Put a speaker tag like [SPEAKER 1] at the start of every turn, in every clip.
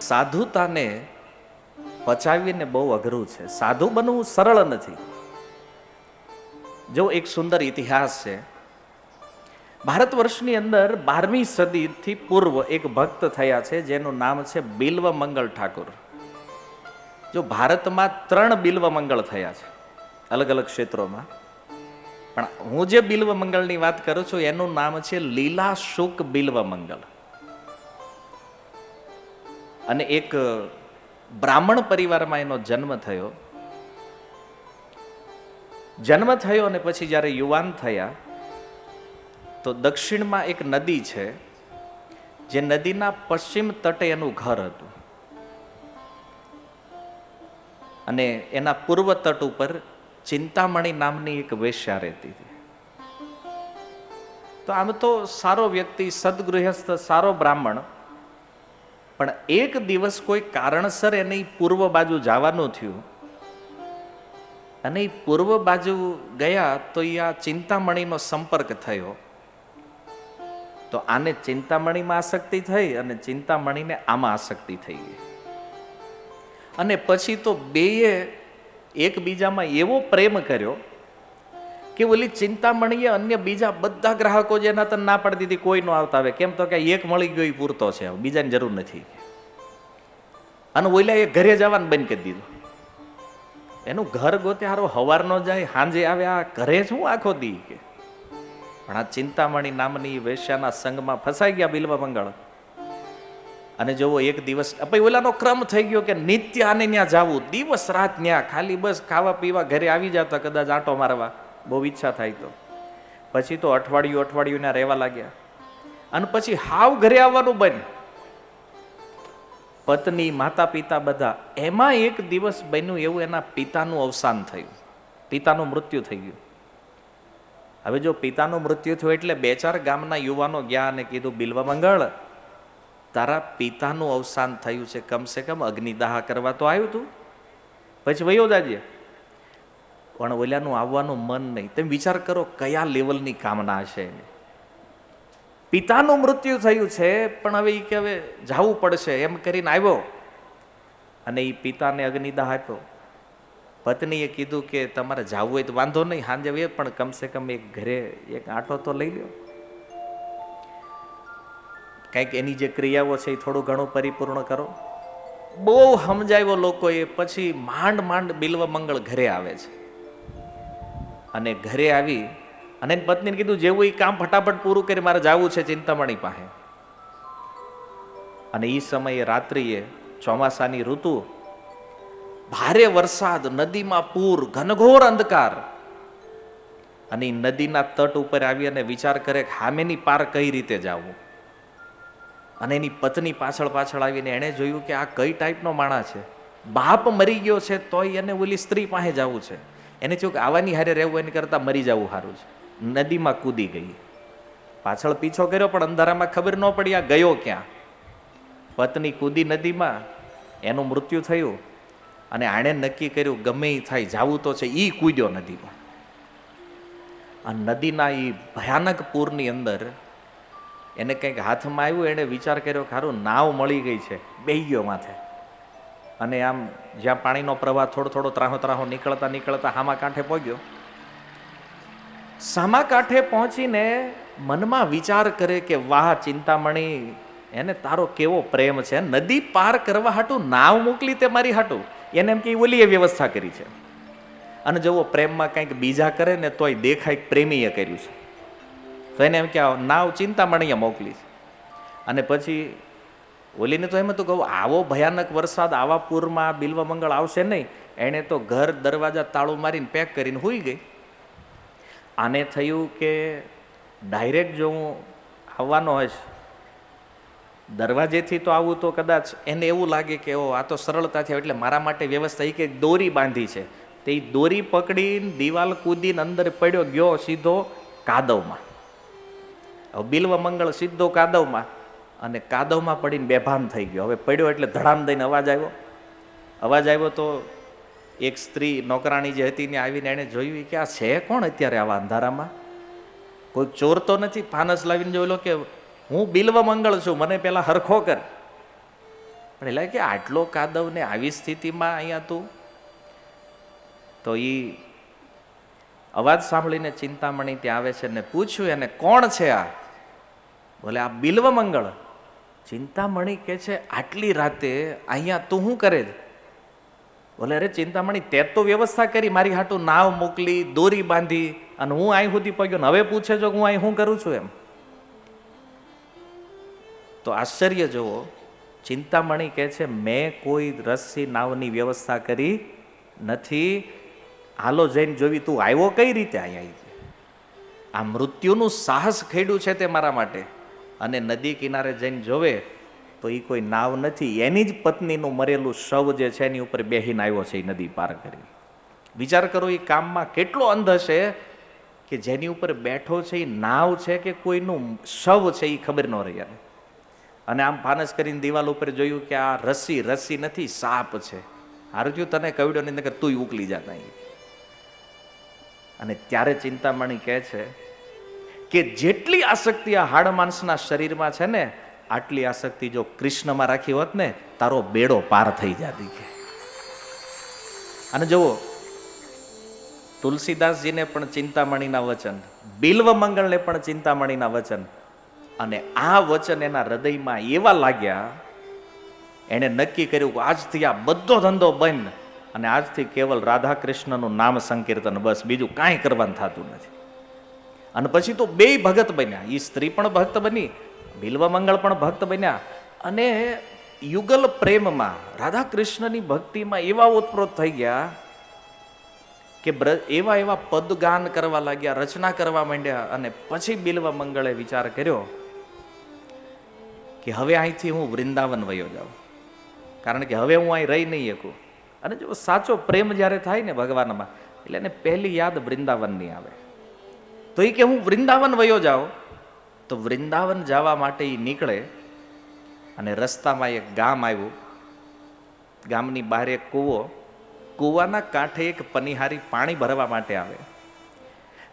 [SPEAKER 1] સાધુતાને પચાવીને બહુ અઘરું છે. સાધુ બનવું સરળ નથી. જો એક સુંદર ઇતિહાસ છે. ભારત વર્ષની અંદર બારમી સદીથી પૂર્વ એક ભક્ત થયા છે, જેનું નામ છે બિલ્વ મંગળ ઠાકુર. જો ભારતમાં ત્રણ બિલ્વ મંગળ થયા છે, અલગ અલગ ક્ષેત્રોમાં. પણ હું જે બિલ્વ મંગળની વાત કરું છું, એનું નામ છે લીલા શુક બિલ્વ મંગળ અને એક બ્રાહ્મણ પરિવારમાં એનો જન્મ થયો. જન્મ થયો અને પછી જ્યારે યુવાન થયા, તો દક્ષિણમાં એક નદી છે, જે નદીના પશ્ચિમ તટે એનું ઘર હતું. અને એના પૂર્વ તટ ઉપર ચિંતામણી નામની એક વેશ્યા રહેતી હતી. તો આમ તો સારો વ્યક્તિ, સદગૃહસ્થ, સારો બ્રાહ્મણ પણ એક દિવસ કોઈ કારણસર એને પૂર્વ બાજુ જવાનું થયું અને એ પૂર્વ બાજુ ગયા તો આ ચિંતામણીનો સંપર્ક થયો. તો આને ચિંતામણીમાં આસક્તિ થઈ અને ચિંતામણીને આમાં આસક્તિ થઈ ગઈ. અને પછી તો બેએ એકબીજામાં એવો પ્રેમ કર્યો કે ઓલી ચિંતામણીએ અન્ય બીજા બધા ગ્રાહકો જેના તને ના પાડી દીધી, કોઈ ન આવતા આવે. કેમ તો કે એક મળી ગયો એ પૂરતો છે. બીજાની જરૂર નથી. અને ઓલા એ ઘરે જવાનું બંધ કરી દીધું. એનું ઘર ગોતે હારો હવાર ન જાય સાંજે આવે, આ ઘરે શું આખો દી કે? પણ આ ચિંતામણી નામની વેશ્યાના સંગમાં ફસાઈ ગયા બિલ્વ મંગળ. અને જોવો, એક દિવસ પછી ઓલાનો ક્રમ થઈ ગયો કે નિત્ય આને ત્યાં જાવું. દિવસ રાત ત્યાં ખાલી બસ ખાવા પીવા ઘરે આવી જતા, કદાચ આંટો મારવા. બહુ ઈચ્છા થાય તો. પછી તો અઠવાડિયું અઠવાડિયું ના રહેવા લાગ્યા. અને પછી હાવ ઘરે આવવાનું બંધ પત્ની માતા પિતા બધા, એમાં એક દિવસ બન્યું એવું એના પિતાનું અવસાન થયું. પિતાનું મૃત્યુ થઈ ગયું. હવે જો પિતાનું મૃત્યુ થયું એટલે બે ચાર ગામના યુવાનો ગયા અને કીધું, બિલવા મંગળ, તારા પિતાનું અવસાન થયું છે. કમસે કમ અગ્નિદાહ કરવા તો આવ્યું તું. પછી વયો જાજે. પણ ઓલાનું આવવાનું મન નહીં. તમે વિચાર કરો કયા લેવલની કામના હશે પિતાનું મૃત્યુ થયું છે, પણ હવે એ કે હવે જવું પડશે, એમ કરીને આવ્યો. અને એ પિતાને અગ્નિદાહ આપ્યો. પત્નીએ કીધું કે તમારે જવું હોય તો વાંધો નહીં, સાંજે વે પણ કમસે કમ એક ઘરે એક આંટો તો લઈ લ્યો. કંઈક એની જે ક્રિયાઓ છે એ થોડું ઘણું પરિપૂર્ણ કરો. બહુ સમજાવ્યો લોકોએ, પછી માંડ માંડ બિલ્વ મંગળ ઘરે આવે છે. અને ઘરે આવી અને એની પત્નીને કીધું, જેવું એ કામ ફટાફટ પૂરું કરી મારે જવું છે ચિંતામણી પાસે. અને એ સમયે રાત્રિએ ચોમાસાની ઋતુ, ભારે વરસાદ, નદીમાં પૂર, ઘનઘોર અંધકાર. અને નદીના તટ ઉપર આવી અને વિચાર કરે કે હામેની પાર કઈ રીતે જવું? અને એની પત્ની પાછળ પાછળ આવીને એણે જોયું કે આ કઈ ટાઈપનો માણા છે? બાપ મરી ગયો છે તોય એને ઓલી સ્ત્રી પાસે જવું છે. એને થયું કે આવાની હારે રહેવું એની કરતાં મરી જવું સારું છે. નદીમાં કૂદી ગઈ. પાછળ પીછો કર્યો, પણ અંધારામાં ખબર ન પડી આ ગયો ક્યાં. પત્ની કૂદી નદીમાં, એનું મૃત્યુ થયું અને આણે નક્કી કર્યું, ગમે એ થાય, જાવું તો છે એ કૂદ્યો નદીમાં. આ નદીના એ ભયાનક પૂરની અંદર એને કંઈક હાથમાં આવ્યું, એણે વિચાર કર્યો ખારું નાવ મળી ગઈ છે, બેહી ગયો માથે. અને આમ જ્યાં પાણીનો પ્રવાહ થોડો થોડો ત્રાહો ત્રાહો નીકળતા નીકળતા હામા કાંઠે પહોંચ્યો. સામા કાંઠે પહોંચીને મનમાં વિચાર કરે કે, વાહ, ચિંતામણી, એને તારો કેવો પ્રેમ છે? નદી પાર કરવા હાટું નાવ મોકલી તે મારી હાટું. એને એમ કે ઓલી એ વ્યવસ્થા કરી છે. અને જો પ્રેમમાં કંઈક બીજા કરે ને તોય દેખાય પ્રેમીએ કર્યું છે. તો એને એમ કે નાવ ચિંતામણીએ મોકલી છે. અને પછી ઓલીને તો એમ હતું કહું આવો ભયાનક વરસાદ, આવા પૂરમાં બિલ્વ મંગળ આવશે નહીં. એણે તો ઘર દરવાજા તાળું મારીને પેક કરીને હોઈ ગઈ. આને થયું કે ડાયરેક્ટ જો હું આવવાનો હશ દરવાજેથી તો આવું તો કદાચ એને એવું લાગે કે ઓ, આ તો સરળતાથી એટલે મારા માટે વ્યવસ્થા એ કે દોરી બાંધી છે. તે દોરી પકડીને દિવાલ કૂદીને અંદર પડ્યો ગયો સીધો કાદવમાં. બિલ્વ મંગળ સીધો કાદવમાં. અને કાદવમાં પડીને બેભાન થઈ ગયો. હવે પડ્યો એટલે ધડામ દઈને અવાજ આવ્યો. અવાજ આવ્યો તો એક સ્ત્રી નોકરાણી જે હતી ને આવીને એણે જોયું કે આ છે કોણ અત્યારે આવા અંધારામાં? કોઈ ચોર તો નથી? ફાનસ લાવીને જોયેલો કે હું બિલ્વ મંગળ છું, મને પેલા હરખો કર. પણ એટલે કે આટલો કાદવ ને આવી સ્થિતિમાં અહીંયા તું? તો એ અવાજ સાંભળીને ચિંતામણી ત્યાં આવે છે ને પૂછ્યું, એને કોણ છે આ? બોલે, આ બિલ્વ મંગળ. ચિંતામણી કે છે, આટલી રાતે અહીંયા તું શું કરે બોલે, અરે ચિંતામણી, તે તો વ્યવસ્થા કરી. મારી હાટું નાવ મોકલી, દોરી બાંધી અને હું અહીં સુધી પગ્યો ને હવે પૂછે કે હું અહીં શું કરું છું એમ. તો આશ્ચર્ય જુઓ, ચિંતામણી કહે છે, મેં કોઈ રસ્સી નાવની વ્યવસ્થા કરી નથી. હાલો જઈને જોવી, તું આવ્યો કઈ રીતે અહીંયા આ મૃત્યુનું સાહસ ખેડ્યું છે તે મારા માટે. અને નદી કિનારે જઈને જોવે, તો એ કોઈ નાવ નથી. એની જ પત્નીનું મરેલું શવ જે છે એની ઉપર બેહીને આવ્યો છે એ નદી પાર કરી. વિચાર કરો એ કામમાં કેટલો અંધ હશે કે જેની ઉપર બેઠો છે એ નાવ છે કે કોઈનું શવ છે એ ખબર ન રહી એને અને આમ ફાનસ કરીને દિવાલ ઉપર જોયું કે આ રસ્સી રસ્સી નથી, સાપ છે. હારું થયું તને કવિડો ની અંદર તું ઉકલી જાતા અને ત્યારે ચિંતામણી કહે છે કે જેટલી આસક્તિ આ હાડ માણસના શરીરમાં છે ને, આટલી આસક્તિ જો કૃષ્ણમાં રાખી હોત ને, તારો બેડો પાર થઈ જાતી કે. અને જુઓ, તુલસીદાસજીને પણ ચિંતામણીના વચન, બિલ્વ મંગળને પણ ચિંતામણીના વચન, અને આ વચન એના હૃદયમાં એવા લાગ્યા, એણે નક્કી કર્યું કે આજથી આ બધો ધંધો બંધ, અને આજથી કેવલ રાધા કૃષ્ણનું નામ સંકીર્તન, બસ બીજું કાંઈ કરવાનું થતું નથી. અને પછી તો બે ભગત બન્યા. એ સ્ત્રી પણ ભક્ત બની, બિલ્વ મંગળ પણ ભક્ત બન્યા. અને યુગલ પ્રેમમાં રાધા કૃષ્ણની ભક્તિમાં એવા ઓતપ્રોત થઈ ગયા કે એવા એવા પદગાન કરવા લાગ્યા, રચના કરવા માંડ્યા અને પછી બિલ્વ મંગળે વિચાર કર્યો કે હવે અહીંથી હું વૃંદાવન વયો જાઉં. કારણ કે હવે હું અહીં રહી નહીં શકું. અને જો સાચો પ્રેમ જ્યારે થાય ને ભગવાનમાં, એટલે એને પહેલી યાદ વૃંદાવનની આવે. તો એ કે હું વૃંદાવન વયો જાઉં, તો વૃંદાવન જવા માટે એ નીકળે અને રસ્તામાં એક ગામ આવ્યું. ગામની બહાર એક કૂવો, કૂવાના કાંઠે એક પનિહારી પાણી ભરવા માટે આવે.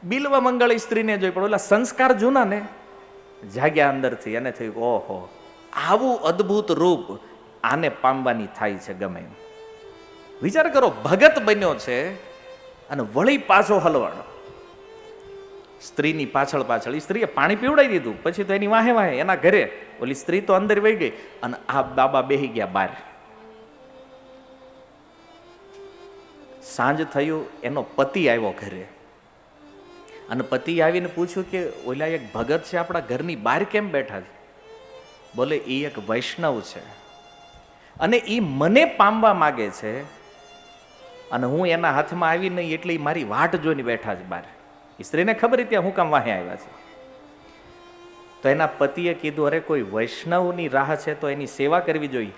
[SPEAKER 1] બિલવા મંગળ સ્ત્રીને જોઈ પણ ઓલા સંસ્કાર જૂના ને? જાગ્યા અંદરથી એને થયું, ઓહો, આવું અદ્ભુત રૂપ આને પામવાની થાય છે ગમે વિચાર કરો, ભગત બન્યો છે અને વળી પાછો હલવાણો સ્ત્રીની પાછળ પાછળ એ સ્ત્રીએ પાણી પીવડાવી દીધું. પછી તો એની વાહે વાહે, એના ઘરે. ઓલી સ્ત્રી તો અંદર વહી ગઈ અને આ બાબા બેહી ગયા બહાર. સાંજ થયું, એનો પતિ આવ્યો ઘરે. અને પતિ આવીને પૂછ્યું કે, ઓલા એક ભગત છે આપણા ઘરની બહાર કેમ બેઠા છે? બોલે એ એક વૈષ્ણવ છે. અને એ મને પામવા માગે છે. અને હું એના હાથમાં આવીને એટલે મારી વાટ જોઈને બેઠા છે બહાર. ઈ સ્ત્રીને ખબર હતી હું કામ વાહે આવ્યા છે. તો એના પતિએ કીધું, અરે, કોઈ વૈષ્ણવની રાહ છે તો એની સેવા કરવી જોઈએ.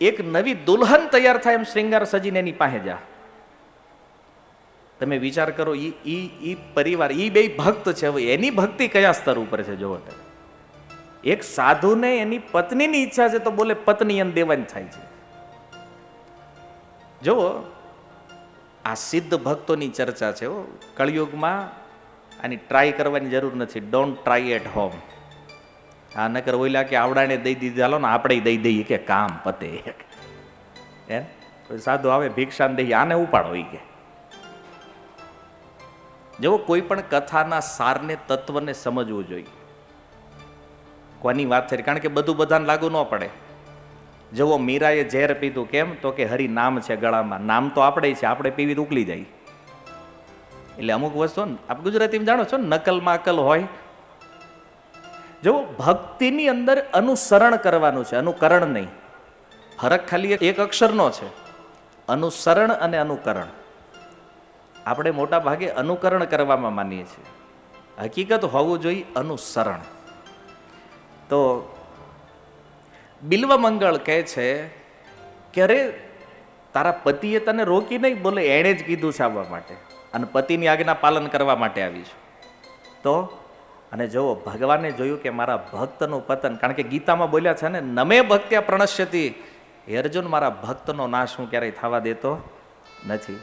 [SPEAKER 1] એક નવી દુલ્હન તૈયાર થાય એમ શ્રૃંગાર સજીને એની પાસે જા. તમે વિચાર કરો એ ઈ ઈ પરિવાર, ઈ બે ભક્ત છે. હવે એની ભક્તિ કયા સ્તર ઉપર છે, જોવો તમે. એક સાધુને એની પત્નીની ઈચ્છા છે તો બોલે, પત્ની એમ દેવાની થાય છે. જુઓ આ સિદ્ધ ભક્તોની ચર્ચા છે કળિયુગમાં આની ટ્રાય કરવાની જરૂર નથી. ડોન્ટ ટ્રાય એટ હોમ આ નકર ઓઈલા કે આવડાને દઈ દીધી ચાલો ને આપણે દઈ દઈએ કે કામ પતે એમ? કોઈ સાધુ આવે, ભિક્ષાને દઈએ, આને ઉપાડો ઈ કે. જેવો કોઈ પણ કથાના સારને, તત્વને સમજવું જોઈએ. કોની વાત થઈ? કારણ કે બધું બધાને લાગુ ન પડે. જેવો મીરાએ ઝેર પીધું, કેમ? તો કે હરી નામ છે ગળામાં. નામ તો આપણે છે આપણે પીવી તો જાય. એટલે અમુક વસ્તુ આપ ગુજરાતીમાં જાણો છો નકલમાં અકલ હોય. જો ભક્તિની અંદર અનુસરણ કરવાનું છે, અનુકરણ નહીં. ફરક ખાલી એક અક્ષરનો છે. અનુસરણ અને અનુકરણ. આપણે મોટા ભાગે અનુકરણ કરવામાં માનીએ છીએ. હકીકત હોવું જોઈએ અનુસરણ. તો બિલ્વ મંગળ કહે છે કે અરે તારા પતિએ તને રોકી નહીં, બોલે એણે જ કીધું છે આવવા માટે. અને પતિની આજ્ઞા પાલન કરવા માટે આવી છું. તો, અને જુઓ, ભગવાને જોયું કે મારા ભક્તનું પતન, કારણ કે ગીતામાં બોલ્યા છે ને, નમે ભક્ત્યા પ્રણશ્યતી, હે અર્જુન, મારા ભક્તનો નાશ હું ક્યારેય થવા દેતો નથી.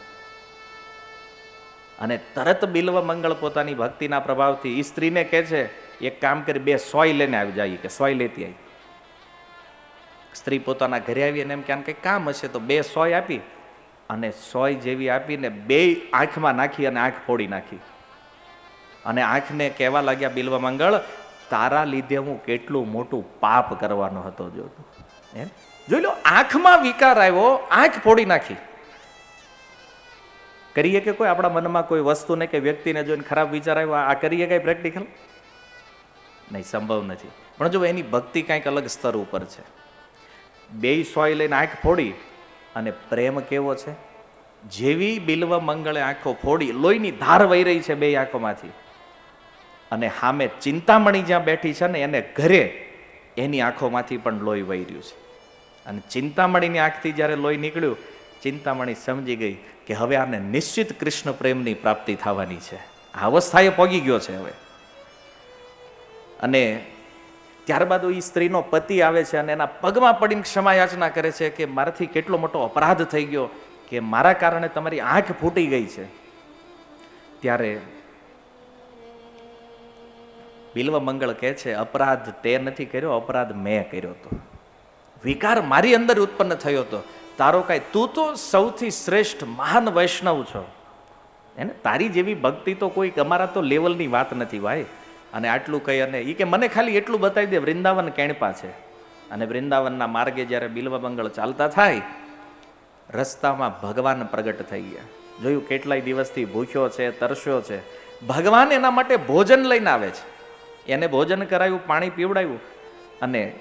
[SPEAKER 1] અને તરત બિલ્વ મંગળ પોતાની ભક્તિના પ્રભાવથી એ સ્ત્રીને કહે છે, એક કામ કરી, બે સોય લઈને આવી જાય કે સોય લેતી આવી સ્ત્રી પોતાના ઘરે આવી અને એમ કે કામ હશે તો બે સોય આપી. અને સોય જેવી આપીને બે આંખમાં નાખી અને આંખ ફોડી નાખી. અને આંખને કહેવા લાગ્યા, બિલવા મંગળ, તારા લીધે હું કેટલું મોટું પાપ કરવાનો હતો જો એમ? જોઈ લો, આંખમાં વિકાર આવ્યો, આંખ ફોડી નાખી. કરીએ કે કોઈ આપણા મનમાં કોઈ વસ્તુને કે વ્યક્તિને જોઈને ખરાબ વિચાર આવ્યો? આ કરીએ કઈ પ્રેક્ટિકલ નહીં, સંભવ નથી. પણ જો એની ભક્તિ કાંઈક અલગ સ્તર ઉપર છે. બે સોય લઈને આંખ ફોડી અને પ્રેમ કેવો છે? જેવી બિલ્વ મંગળે આંખો ફોડી, લોહીની ધાર વહી રહી છે બે આંખોમાંથી. અને હામે ચિંતામણી જ્યાં બેઠી છે ને, એને ઘરે એની આંખોમાંથી પણ લોહી વહી રહ્યું છે. અને ચિંતામણીની આંખથી જ્યારે લોહી નીકળ્યું, ચિંતામણી સમજી ગઈ કે હવે આને નિશ્ચિત કૃષ્ણ પ્રેમની પ્રાપ્તિ થવાની છે. આ અવસ્થાએ પગી ગયો છે હવે. અને ત્યારબાદ એ સ્ત્રીનો પતિ આવે છે અને એના પગમાં પડીને ક્ષમા યાચના કરે છે કે મારાથી કેટલો મોટો અપરાધ થઈ ગયો કે મારા કારણે તમારી આંખ ફૂટી ગઈ છે. ત્યારે બિલ્વ મંગળ કહે છે, અપરાધ તે નથી કર્યો, અપરાધ મેં કર્યો હતો. વિકાર મારી અંદર ઉત્પન્ન થયો હતો. તારો કાંઈ, તું તો સૌથી શ્રેષ્ઠ મહાન વૈષ્ણવ છો. એને તારી જેવી ભક્તિ તો કોઈ અમારા તો લેવલની વાત નથી ભાઈ. અને આટલું કહી અને એ કે મને ખાલી એટલું બતાવી દે, વૃંદાવન કેણપા છે. અને વૃંદાવનના માર્ગે જ્યારે બિલવા મંગળ ચાલતા થાય, રસ્તામાં ભગવાન પ્રગટ થઈ ગયા. જોયું કેટલાય દિવસથી ભૂખ્યો છે, તરસ્યો છે. ભગવાન એના માટે ભોજન લઈને આવે છે. એને ભોજન કરાયું, પાણી પીવડાવ્યું અને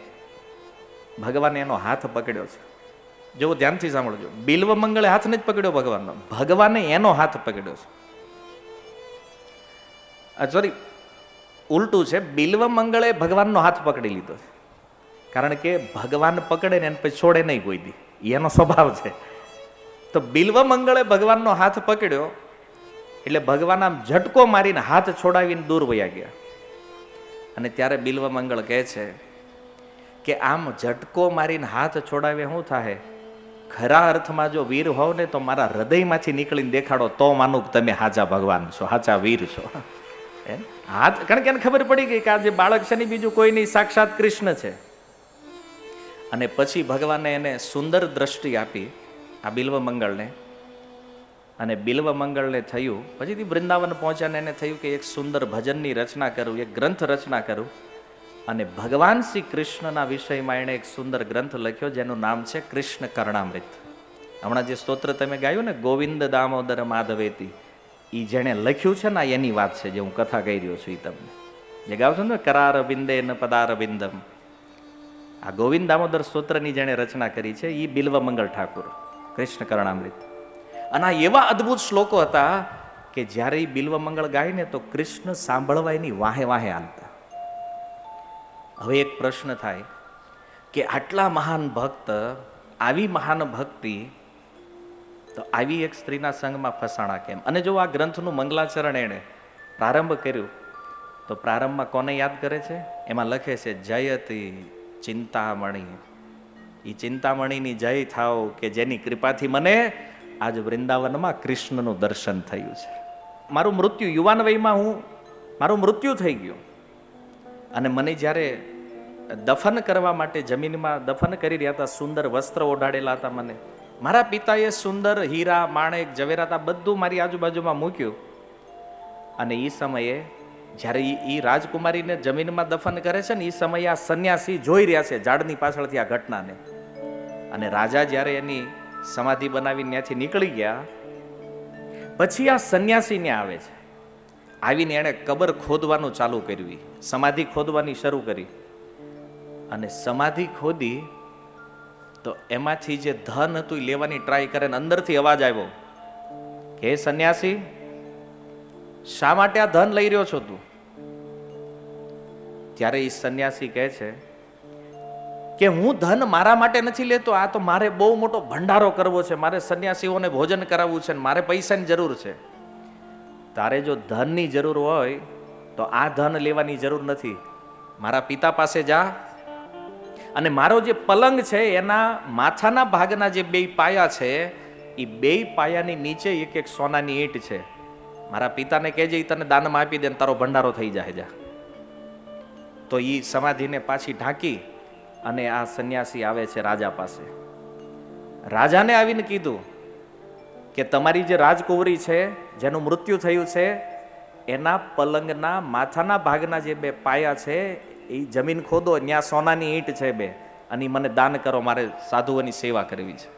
[SPEAKER 1] ભગવાને એનો હાથ પકડ્યો છે. જેવો ધ્યાનથી સાંભળજો. બિલ્વ મંગળે હાથ નથી પકડ્યો ભગવાનનો. ભગવાને એનો હાથ પકડ્યો છે. સોરી ઉલટું છે બિલ્વ મંગળે ભગવાનનો હાથ પકડી લીધો છે કારણ કે ભગવાન પકડે ને એને પછી છોડે નહીં કોઈ દી એનો સ્વભાવ છે તો બિલ્વ મંગળે ભગવાનનો હાથ પકડ્યો એટલે ભગવાન આમ ઝટકો મારીને હાથ છોડાવીને દૂર વયા ગયા અને ત્યારે બિલ્વ મંગળ કહે છે કે આમ ઝટકો મારીને હાથ છોડાવે શું થાય ખરા અર્થમાં જો વીર હોવ ને તો મારા હૃદયમાંથી નીકળીને દેખાડો તો માનું કે તમે હાચા ભગવાન છો હાચા વીર છો એમ હાથ કારણ કે એને ખબર પડી ગઈ કે આ જે બાળક છે ને બીજું કોઈ નહીં સાક્ષાત કૃષ્ણ છે. અને પછી ભગવાને એને સુંદર દ્રષ્ટિ આપી આ બિલ્વ મંગળને. અને બિલ્વ મંગળને થયું, પછીથી વૃંદાવન પહોંચ્યાને એને થયું કે એક સુંદર ભજનની રચના કરું, એક ગ્રંથ રચના કરું. અને ભગવાન શ્રી કૃષ્ણના વિષયમાં એણે એક સુંદર ગ્રંથ લખ્યો જેનું નામ છે કૃષ્ણ કર્ણામૃત. હમણાં જે સ્તોત્ર તમે ગાયું ને, ગોવિંદ દામોદર માધવેતી. એ જેણે લખ્યું છે ને એની વાત છે જે હું કથા કહી રહ્યો છું એ તમને. જે ગાવ છો ને કરાર બિંદે ન પદાર બિંદમ આ ગોવિંદ દામોદર સ્તોત્રની જેણે રચના કરી છે એ બિલ્વ મંગળ ઠાકુર, કૃષ્ણ કરણામૃત. અને આ એવા અદ્ભુત શ્લોકો હતા કે જ્યારે એ બિલ્વ મંગળ ગાય ને, તો કૃષ્ણ સાંભળવા એની વાહે વાહે હાલતા હવે એક પ્રશ્ન થાય કે આટલા મહાન ભક્ત, આવી મહાન ભક્તિ તો આવી એક સ્ત્રીના સંગમાં ફસાણા કેમ? અને જો આ ગ્રંથનું મંગલાચરણ એણે પ્રારંભ કર્યું, તો પ્રારંભમાં કોને યાદ કરે છે? એમાં લખે છે, જયતી ચિંતામણી. એ ચિંતામણીની જય થાવ કે જેની કૃપાથી મને આજ વૃંદાવનમાં કૃષ્ણનું દર્શન થયું છે. મારું મૃત્યુ યુવાન વયમાં હું, મારું મૃત્યુ થઈ ગયું. અને મને જ્યારે દફન કરવા માટે જમીનમાં દફન કરી રહ્યા હતા, સુંદર વસ્ત્ર ઓઢાડેલા હતા મને મારા પિતાએ સુંદર, હીરા, માણેક, ઝવેરાત આ બધું મારી આજુબાજુમાં મૂક્યું. અને એ સમયે જ્યારે એ રાજકુમારીને જમીનમાં દફન કરે છે ને એ સમયે આ સંન્યાસી જોઈ રહ્યા છે ઝાડની પાછળથી આ ઘટનાને. અને રાજા જ્યારે એની સમાધિ બનાવીને ત્યાંથી નીકળી ગયા, પછી આ સંન્યાસીને આવે છે. આવીને એણે કબર ખોદવાનું ચાલુ કર્યું. સમાધિ ખોદવાની શરૂ કરી. અને સમાધિ ખોદી તો એમાંથી જે ધન હતું લેવાની ટ્રાય કરે ને અંદરથી અવાજ આવ્યો. કે "હે સંન્યાસી, શા માટે આ ધન લઈ રહ્યો છો તું? ત્યારે એ સંન્યાસી કહે છે કે, હું ધન મારા માટે નથી લેતો, આ તો મારે બહુ મોટો ભંડારો કરવો છે. મારે સંન્યાસીઓને ભોજન કરાવવું છે મારે પૈસાની જરૂર છે. તારે જો ધનની જરૂર હોય, તો આ ધન લેવાની જરૂર નથી. મારા પિતા પાસે જા અને મારો જે પલંગ છે, એના માથાના ભાગના જે બે પાયા છે, એ બે પાયાની નીચે એક એક સોનાની ઈંટ છે. મારા પિતાને કહેજે એ તને દાનમાં આપી દે તારો ભંડારો થઈ જાય જા. તો એ સમાધિને પાછી ઢાંકી અને આ સંન્યાસી આવે છે રાજા પાસે. રાજાને આવીને કીધું કે તમારી જે રાજકુંવરી છે, જેનું મૃત્યુ થયું છે, એના પલંગના માથાના ભાગના જે બે પાયા છે એ જમીન ખોદો ત્યાં સોનાની ઈંટ છે બે. અને મને દાન કરો, મારે સાધુઓની સેવા કરવી છે.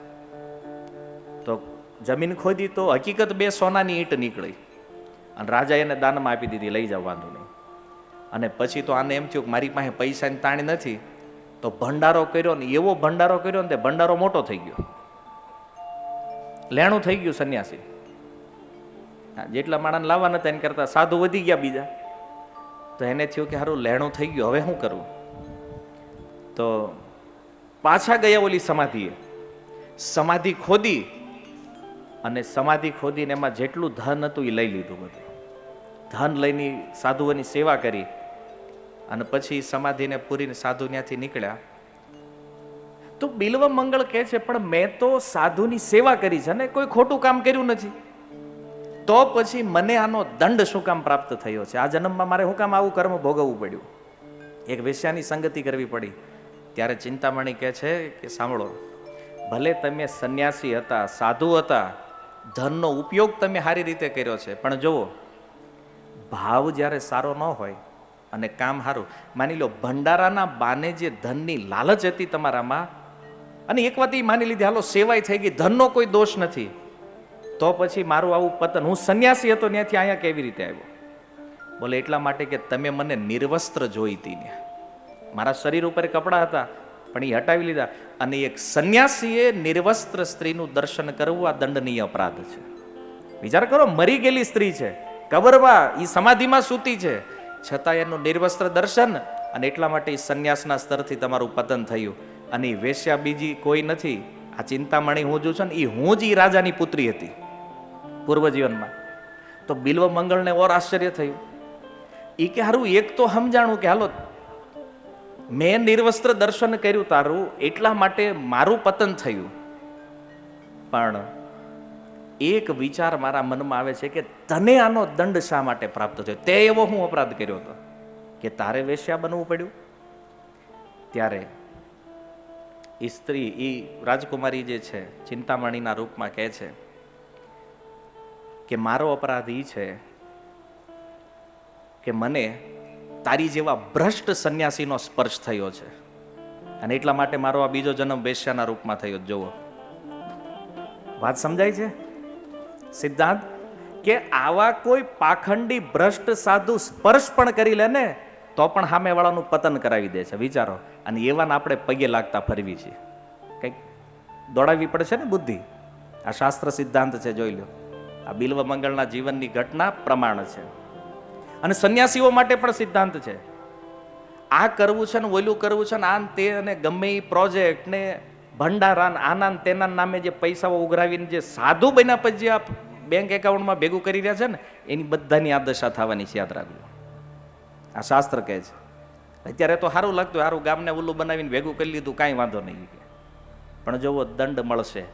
[SPEAKER 1] તો જમીન ખોદી તો હકીકત બે સોનાની ઈંટ નીકળી. અને રાજા એને દાનમાં આપી દીધી, લઈ જાવ વાંધો નહીં. અને પછી તો આને એમ થયું કે મારી પાસે પૈસાની તાણ નથી, તો ભંડારો કર્યો ને એવો ભંડારો કર્યો ને તે ભંડારો મોટો થઈ ગયો. લેણું થઈ ગયું, સંન્યાસી. જેટલા માણસ લાવવા નતા એને કરતા સાધુ વધી ગયા બીજા. તો એને થયું કે સારું લેણું થઈ ગયું, હવે શું કરવું તો પાછા ગયા ઓલી સમાધિએ. સમાધિ ખોદી અને સમાધિ ખોદીને એમાં જેટલું ધન હતું એ લઈ લીધું બધું. ધન લઈને સાધુઓની સેવા કરી અને પછી સમાધિને પૂરીને સાધુ ત્યાંથી નીકળ્યા. તો બિલવ મંગળ કહે છે, પણ મેં તો સાધુની સેવા કરી છે ને કોઈ ખોટું કામ કર્યું નથી. તો પછી મને આનો દંડ શું કામ પ્રાપ્ત થયો છે? આ જન્મમાં મારે શું કામ આવું કર્મ ભોગવવું પડ્યું? એક વેશ્યાની સંગતિ કરવી પડી. ત્યારે ચિંતામણી કહે છે કે સાંભળો, ભલે તમે સંન્યાસી હતા, સાધુ હતા, ધનનો ઉપયોગ તમે સારી રીતે કર્યો છે, પણ જુઓ, ભાવ જ્યારે સારો ન હોય અને કામ સારું, માની લો ભંડારાના બાને જે ધનની લાલચ હતી તમારામાં, અને એક વાત એ માની લીધી, હાલો, સેવાય થઈ ગઈ, ધનનો કોઈ દોષ નથી. તો પછી મારું આવું પતન, હું સંન્યાસી હતો ત્યાંથી અહીંયા કેવી રીતે આવ્યો? બોલે, એટલા માટે કે તમે મને નિર્વસ્ત્ર જોઈ હતી ને મારા શરીર ઉપર કપડાં હતા, પણ એ હટાવી લીધા. અને એક સંન્યાસીએ નિર્વસ્ત્ર સ્ત્રીનું દર્શન કરવું આ દંડનીય અપરાધ છે. વિચાર કરો, મરી ગયેલી સ્ત્રી છે કબરમાં એ સમાધિમાં સૂતી છે. છતાં એનું નિર્વસ્ત્ર દર્શન અને એટલા માટે એ સંન્યાસના સ્તરથી તમારું પતન થયું. અને એ વેશ્યા બીજી કોઈ નથી. આ ચિંતામણી હું જો છું ને એ હું જ એ રાજાની પુત્રી હતી. પૂર્વજીવનમાં. તો બિલ્વ મંગળને ઓર આશ્ચર્ય થયું. એ કે, હારું, એક તો સમજાણું કે, હાલો, મેં નિર્વસ્ત્ર દર્શન કર્યું તારું, એટલા માટે મારું પતન થયું. પણ એક વિચાર મારા મનમાં આવે છે કે, તને આનો દંડ શા માટે પ્રાપ્ત થયો? તે એવો હું અપરાધ કર્યો હતો કે, તારે વેશ્યા બનવું પડ્યું. ત્યારે એ સ્ત્રી એ રાજકુમારી જે છે, ચિંતામણીના રૂપમાં કહે છે કે મારો અપરાધ એ છે કે મને તારી જેવા ભ્રષ્ટ સંન્યાસીનો સ્પર્શ થયો છે. અને એટલા માટે મારો આ બીજો જન્મ વેશ્યાના રૂપમાં થયો જુઓ. વાત સમજાય છે? સિદ્ધાંત કે આવા કોઈ પાખંડી ભ્રષ્ટ સાધુ સ્પર્શ પણ કરી લે ને, તો પણ સામેવાળાનું પતન કરાવી દે છે. વિચારો. અને એવાને આપણે પગે લાગતા ફરવી છીએ. કંઈક દોડાવવી પડશે ને બુદ્ધિ? આ શાસ્ત્ર સિદ્ધાંત છે, જોઈ લો. આ બિલ્વ મંગળના જીવનની ઘટના પ્રમાણ છે. અને સંન્યાસીઓ માટે પણ સિદ્ધાંત છે. આ કરવું છે ને ઓલું કરવું છે ને આ તે અને ગમે એ પ્રોજેક્ટ ને ભંડારાન આના તેના નામે જે પૈસાઓ ઉઘરાવીને જે સાધુ બન્યા પછી જે આ બેંક એકાઉન્ટમાં ભેગું કરી રહ્યા છે ને, એની બધાની આ દશા થવાની છે, યાદ રાખજો. આ શાસ્ત્ર કહે છે. અત્યારે તો સારું લાગતું સારું ગામને ઓલું બનાવીને ભેગું કરી લીધું, કાંઈ વાંધો નહીં પણ જોવો, દંડ મળશે.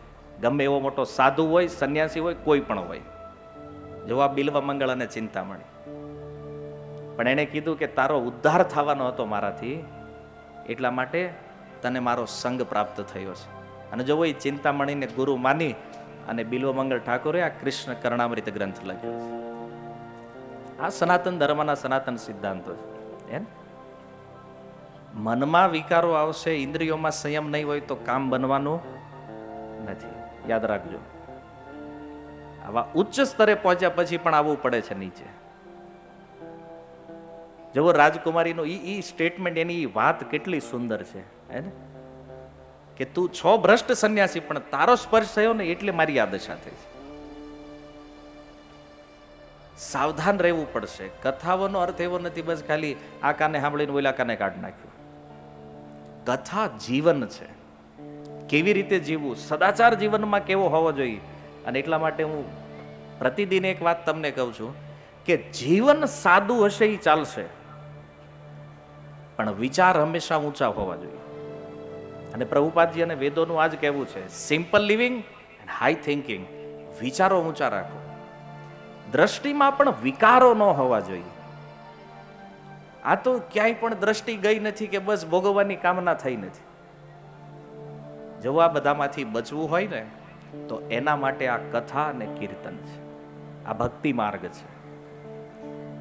[SPEAKER 1] ગમે એવો મોટો સાધુ હોય, સંન્યાસી હોય, કોઈ પણ હોય. જોવા બિલવા મંગળ અને ચિંતામણી. પણ એણે કીધું કે તારો ઉદ્ધાર થવાનો હતો મારાથી, એટલા માટે તને મારો સંગ પ્રાપ્ત થયો છે. અને જો એ ચિંતામણીને ગુરુ માની અને બિલ્વ મંગળ ઠાકોરે આ કૃષ્ણ કરણામૃત ગ્રંથ લખ્યો છે. આ સનાતન ધર્મના સનાતન સિદ્ધાંતો છે. એમ? મનમાં વિકારો આવશે, ઇન્દ્રિયોમાં સંયમ નહીં હોય તો કામ બનવાનું નથી. યાદ રાખજો. આવા ઉચ્ચ સ્તરે પહોંચ્યા પછી પણ આવવું પડે છે નીચે. જુઓ રાજકુમારીનું ઈ ઈ સ્ટેટમેન્ટ એની વાત કેટલી સુંદર છે, હે કે તું છો ભ્રષ્ટ સંન્યાસી, પણ તારો સ્પર્શ થયો ને એટલે મારી આ દશા થઈ છે. સાવધાન રહેવું પડશે. કથાઓનો અર્થ એવો નથી, બસ ખાલી આ કાને સાંભળીને ઓલા કાને કાઢ નાખ્યું. કથા જીવન છે. કેવી રીતે જીવવું? સદાચાર જીવનમાં કેવો હોવો જોઈએ? અને એટલા માટે હું પ્રતિદિન એક વાત તમને કહું છું કે જીવન સાદું હશે એ ચાલશે. પણ વિચાર હંમેશા ઊંચા હોવા જોઈએ. અને પ્રભુપાદજી અને વેદોનું આજ કહેવું છે simple living and high thinking વિચારો ઊંચા રાખો. દ્રષ્ટિમાં પણ વિકારો ન હોવા જોઈએ. આ તો ક્યાંય પણ દ્રષ્ટિ ગઈ નથી કે બસ ભોગવવાની કામના થઈ નથી. જો આ બધામાંથી બચવું હોય ને, તો એના માટે આ કથા અને કીર્તન છે. આ ભક્તિ માર્ગ છે.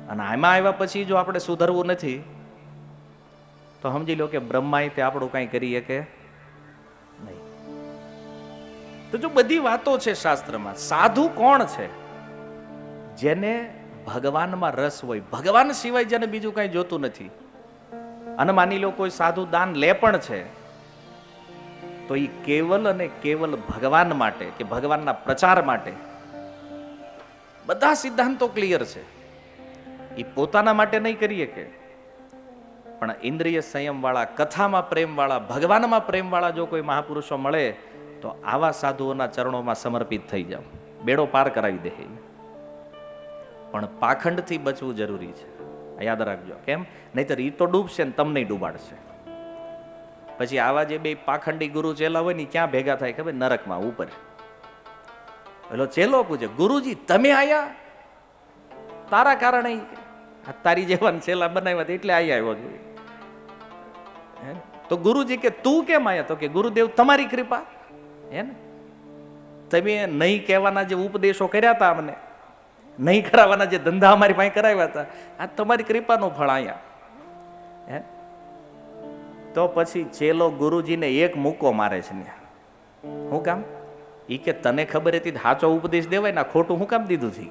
[SPEAKER 1] અને આમાં આવ્યા પછી જો આપણે સુધરવું નથી, તો સમજી લો કે બ્રહ્માએ તે આપણું કાંઈ કરીએ કે નહીં. તો જો બધી વાતો છે શાસ્ત્રમાં, સાધુ કોણ છે? જેને ભગવાનમાં રસ હોય. ભગવાન સિવાય જેને બીજું કાંઈ જોતું નથી. અને માની લો કોઈ સાધુ દાન લે પણ છે તો એ કેવલ અને કેવલ ભગવાન માટે કે ભગવાનના પ્રચાર માટે બધા સિદ્ધાંતો ક્લિયર છે. એ પોતાના માટે નહીં કરીએ કે પણ ઇન્દ્રિય સંયમવાળા, કથામાં પ્રેમવાળા, ભગવાનમાં પ્રેમવાળા જો કોઈ મહાપુરુષો મળે, તો આવા સાધુઓના ચરણોમાં સમર્પિત થઈ જાઓ. બેડો પાર કરાવી દે પણ પાખંડથી બચવું જરૂરી છે. યાદ રાખજો. કેમ? નહીતર એ તો ડૂબશે ને તમને ડૂબાડશે. પછી આવા જે બે પાખંડી ગુરુ ચેલા હોય ને ક્યાં ભેગા થાય ખબર? નરકમાં, ઉપર. પેલો ચેલો પૂછે, ગુરુજી, તમે આયા? તારા કારણે તારી જેવા ચેલા બનાવ્યા એટલે આયા આવ્યો છું. તો ગુરુજી કે, તું કેમ આયા? તો કે, ગુરુદેવ, તમારી કૃપા. હે ને? તમે નહીં કહેવાના જે ઉપદેશો કર્યા હતા અમને, નહીં કરાવવાના જે ધંધા અમારી પાસે કરાવ્યા હતા આ તમારી કૃપાનું ફળ અહીંયા હે? તો પછી ચેલો ગુરુજીને એક મૂકો મારે છે ને. હું કામ? એ કે તને ખબર હતી સાચો ઉપદેશ દેવાય ને ખોટું હું કામ દીધું છે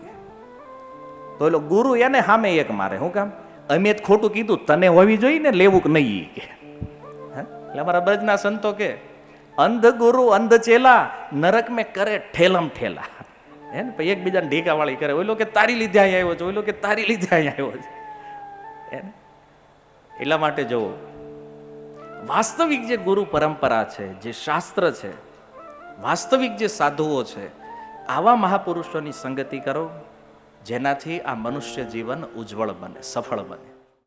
[SPEAKER 1] તો એલો ગુરુ એને સામે એક મારે. હું કામ? અમે જ ખોટું કીધું, તને હોવી જોઈએ ને લેવું કે નહીં કે? એટલે અમારા બ્રજના સંતો કે, અંધ ગુરુ, અંધ ચેલા, નરક મેં કરે ઠેલમ ઠેલા. હે ને? પછી એકબીજાને ઢીકા વાળી કરે. ઓલો કે, તારી લીધે અહીં આવ્યો છે. ઓલો કે, તારી લીધે અહીંયા આવ્યો છે. હે? એટલા માટે જુઓ વાસ્તવિક જે ગુરુ પરંપરા છે, જે શાસ્ત્ર છે, વાસ્તવિક જે સાધુઓ છે, આવા મહાપુરુષોની સંગતિ કરો, જેનાથી આ મનુષ્ય જીવન ઉજ્જવળ બને, સફળ બને.